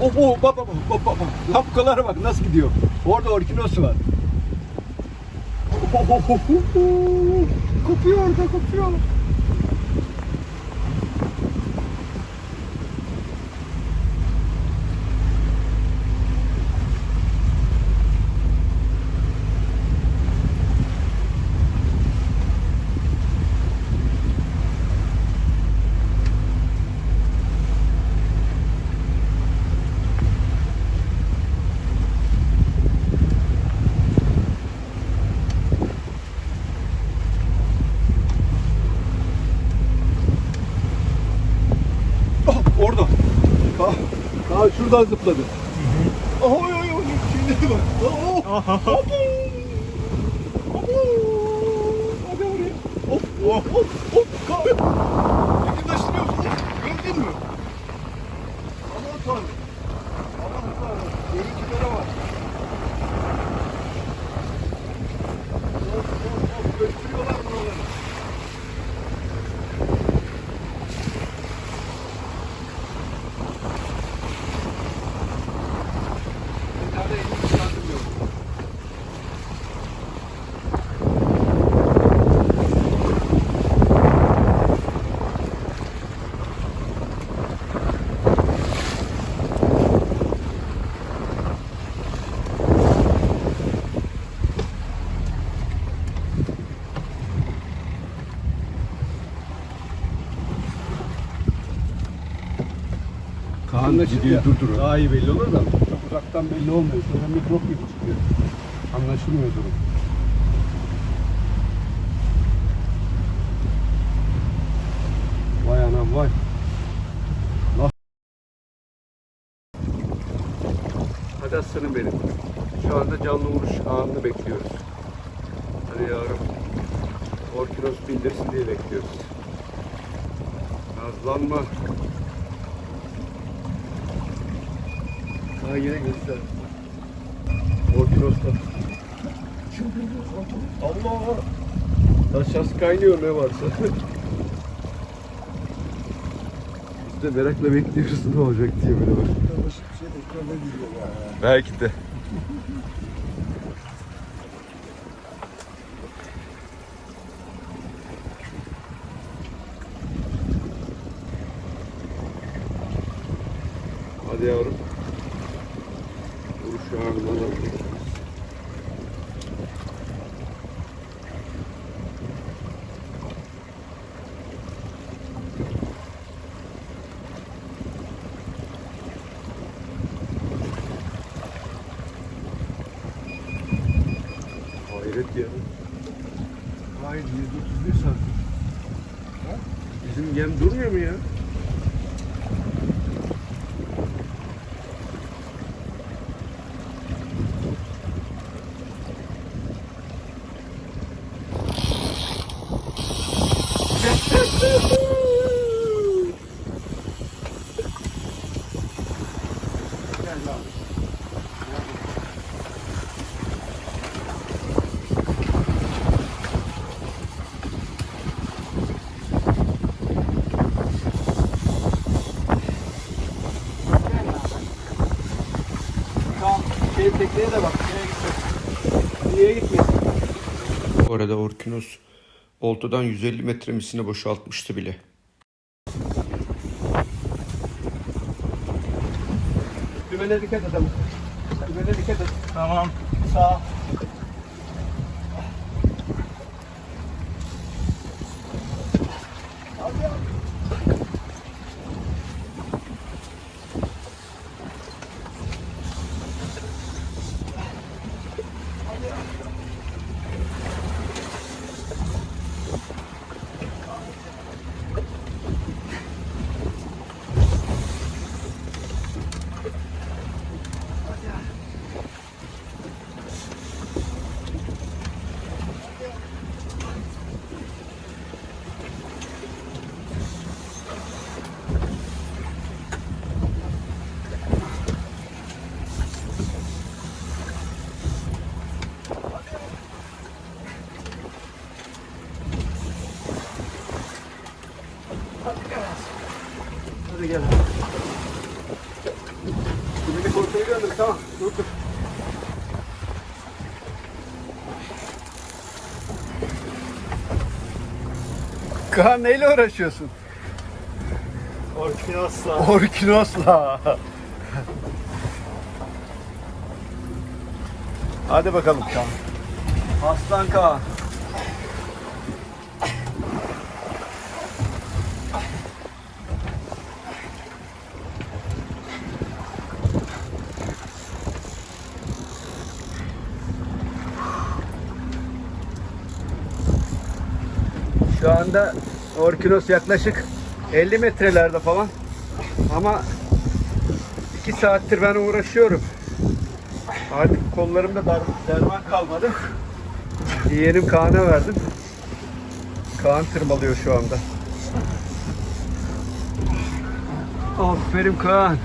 Oh, oh, bak, bak, bak, bak, bak. Lampukalara bak nasıl gidiyor. Orada orkinosu var. Oh, oh, oh, oh, oh. Kopuyor orada, kopuyor. Şuradan zıpladı. Oy oy oy. Şimdi bak. Oh, oh. Abo. Abo. Hadi oraya. Of of of. Kal. Yakınlaştırıyorsun. Gördün mü? Aman tanrım. Kaan gidiyor durdur. Daha iyi belli olur da. Çok uzaktan belli olmuyor. Şöyle mikrop gibi çıkıyor. Anlaşılmıyor durum. Vay anam vay. Hadi aslanım benim. Şu anda canlı vuruş anını bekliyoruz. Hadi yavrum. Orkinos bildirsin diye bekliyoruz. Nazlanma. Ha yine göster. Orkinos'ta. Allah! Aşağısı kaynıyor ne varsa. Biz de merakla bekliyoruz ne olacak diye böyle bak. Belki de. Hadi yavrum. Vuruş ağırlığına da Hayret ya. Hayır 131 santim. Bizim yem durmuyor mu ya? Şey tekneye de bak. Nereye gitmesin. Niye gitmesin? Bu arada Orkinos oltadan 150 metre misine boşaltmıştı bile. Dümene dikkat et ama. Dümene dikkat et. Tamam. Sağ. Hadi gel. Şimdi bir kontrolü gönder tamam. Dur dur. Kaan neyle uğraşıyorsun? Orkinosla. Orkinosla. Hadi bakalım Kaan. Aslan Kaan. Şu anda Orkinos yaklaşık 50 metrelerde falan. Ama 2 saattir ben uğraşıyorum. Artık kollarımda dar, derman kalmadı. Yeğenim Kaan'a verdim. Kaan tırmalıyor şu anda. Aferin Kaan.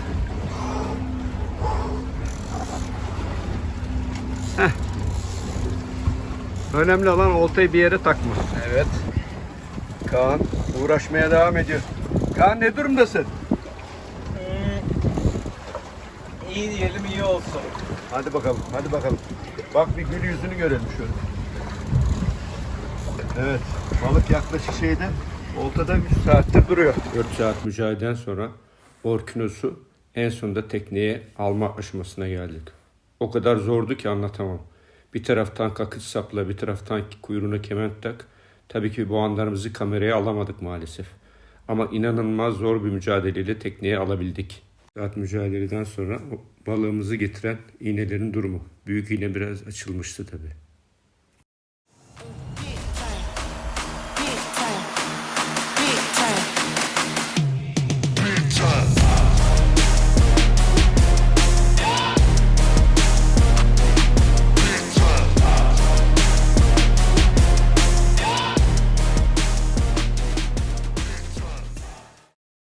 Heh. Önemli olan oltayı bir yere takma. Evet. Kaan uğraşmaya devam ediyor. Kaan ne durumdasın? İyi diyelim iyi olsun. Hadi bakalım, hadi bakalım. Bak bir gül yüzünü görelim şöyle. Evet, balık yaklaşık şeyde, oltada 3 Saattir duruyor. 4 saat mücadeleden sonra Orkinos'u en sonunda tekneye alma aşamasına geldik. O kadar zordu ki anlatamam. Bir taraftan kakıç sapla, bir taraftan kuyruğuna kement tak. Tabii ki bu anlarımızı kameraya alamadık maalesef. Ama inanılmaz zor bir mücadeleyle tekneye alabildik. Saat mücadeleden sonra balığımızı getiren iğnelerin durumu. Büyük iğne biraz açılmıştı tabii.